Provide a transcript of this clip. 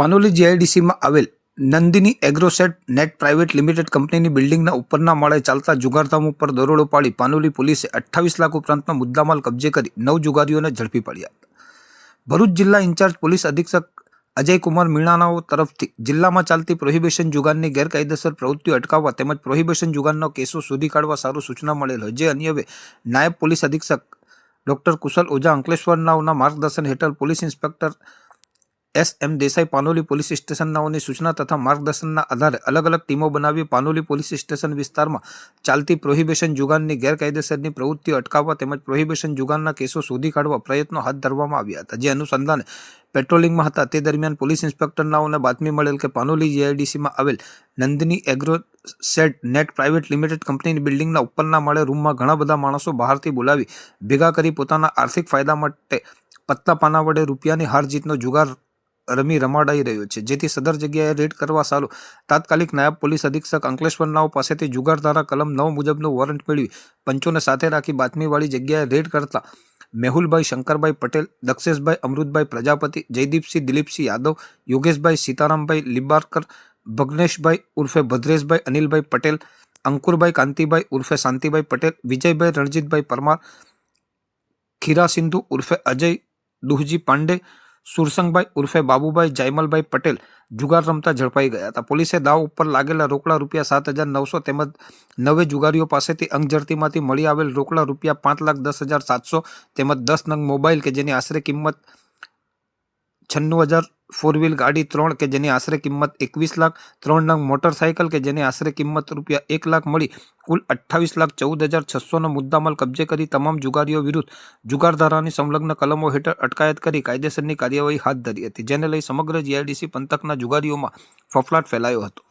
પાનોલી જીઆઈડીસીમાં આવેલ Nandini agro set net private limited કંપનીની બિલ્ડિંગના ઉપરના માળે ચાલતા જુગારધામ ઉપર દરોડો પાડી પાનોલી પોલીસે અઠ્ઠાવીસ લાખ ઉપરાંતનો મુદ્દામાલ કબજે કરી નવ જુગારીઓને ઝડપી પાડ્યા. ભરૂચ જિલ્લા ઇન્ચાર્જ પોલીસ અધિક્ષક અજયકુમાર મીણાનાઓ તરફથી જિલ્લામાં ચાલતી પ્રોહિબિશન જુગારની ગેરકાયદેસર પ્રવૃત્તિઓ અટકાવવા તેમજ પ્રોહિબિશન જુગારનો કેસો શોધી કાઢવા સારું સૂચના મળેલ જે અન્યવે નાયબ પોલીસ અધિક્ષક ડોક્ટર કુશલ ઓઝા અંકલેશ્વરનાઓના માર્ગદર્શન હેઠળ police inspector S M Desai Panoli police સ્ટેશનનાઓની સૂચના તથા માર્ગદર્શનના આધારે અલગ અલગ ટીમો બનાવી પાનોલી પોલીસ સ્ટેશન વિસ્તારમાં ચાલતી પ્રોહિબિશન જુગાનની ગેરકાયદેસરની પ્રવૃત્તિઓ અટકાવવા તેમજ પ્રોહિબિશન જુગાનના કેસો શોધી કાઢવા પ્રયત્નો હાથ ધરવામાં આવ્યા હતા. જે અનુસંધાને પેટ્રોલિંગમાં હતા. તે દરમિયાન પોલીસ ઇન્સ્પેક્ટરનાઓને બાતમી મળેલ કે પાનોલી જીઆઈડીસીમાં આવેલ Nandini agro set net private limited કંપનીની બિલ્ડિંગના ઉપરના માળે રૂમમાં ઘણા બધા માણસો બહારથી બોલાવી ભેગા કરી પોતાના આર્થિક ફાયદા માટે પત્તા પાના વડે રૂપિયાની હાર જીતનો જુગાર રમી રમાડાઈ રહ્યો છે. જેથી સદર જગ્યાએ રેડ કરવા સારું. તાત્કાલિક નાયબ પોલીસ અધિક્ષક અંકલેશ્વરનાઓ પાસેથી જુગાર ધારા કલમ નવ મુજબનું વોરંટ મેળવી પંચોને સાથે રાખી બાતમીવાળી જગ્યાએ રેડ કરતા મેહુલભાઈ શંકરભાઈ પટેલ, દક્ષેશભાઈ અમૃતભાઈ પ્રજાપતિ, જયદીપસિંહ દિલીપસિંહ યાદવ, યોગેશભાઈ સીતારામભાઈ લિબારકર, ભગ્નેશભાઈ ઉર્ફે ભદ્રેશભાઈ, અનિલભાઈ પટેલ, અંકુરભાઈ કાંતિભાઈ ઉર્ફે શાંતિભાઈ પટેલ, વિજયભાઈ રણજીતભાઈ પરમાર, ખીરા સિંધુ ઉર્ફે અજય દુહજી પાંડે સુરસંગભાઈ ઉર્ફે બાબુભાઈ જાયમલભાઈ પટેલ જુગાર રમતા ઝડપાઈ ગયા હતા. પોલીસે દાવ ઉપર લાગેલા રોકડા રૂપિયા સાત હજાર નવસો તેમજ નવે જુગારીઓ પાસેથી અંગઝડતીમાંથી મળી આવેલ રોકડા રૂપિયા પાંચ લાખ દસ હજાર સાતસો તેમજ દસ નંગ મોબાઈલ કે જેની આશરે કિંમત છન્નું હજાર ફોર વ્હીલ ગાડી ત્રણ કે જેની આશરે કિંમત એકવીસ લાખ, ત્રણ નંગ મોટરસાયકલ કે જેની આશરે કિંમત રૂપિયા એક લાખ મળી, કુલ અઠ્ઠાવીસ લાખ ચૌદ હજાર છસોનો મુદ્દામાલ કબજે કરી તમામ જુગારીઓ વિરુદ્ધ જુગારધારાની સંલગ્ન કલમો હેઠળ અટકાયત કરી કાયદેસરની કાર્યવાહી હાથ ધરી હતી, જેને લઈ સમગ્ર જીઆઈડીસી પંથકના જુગારીઓમાં ફફલાટ ફેલાયો હતો.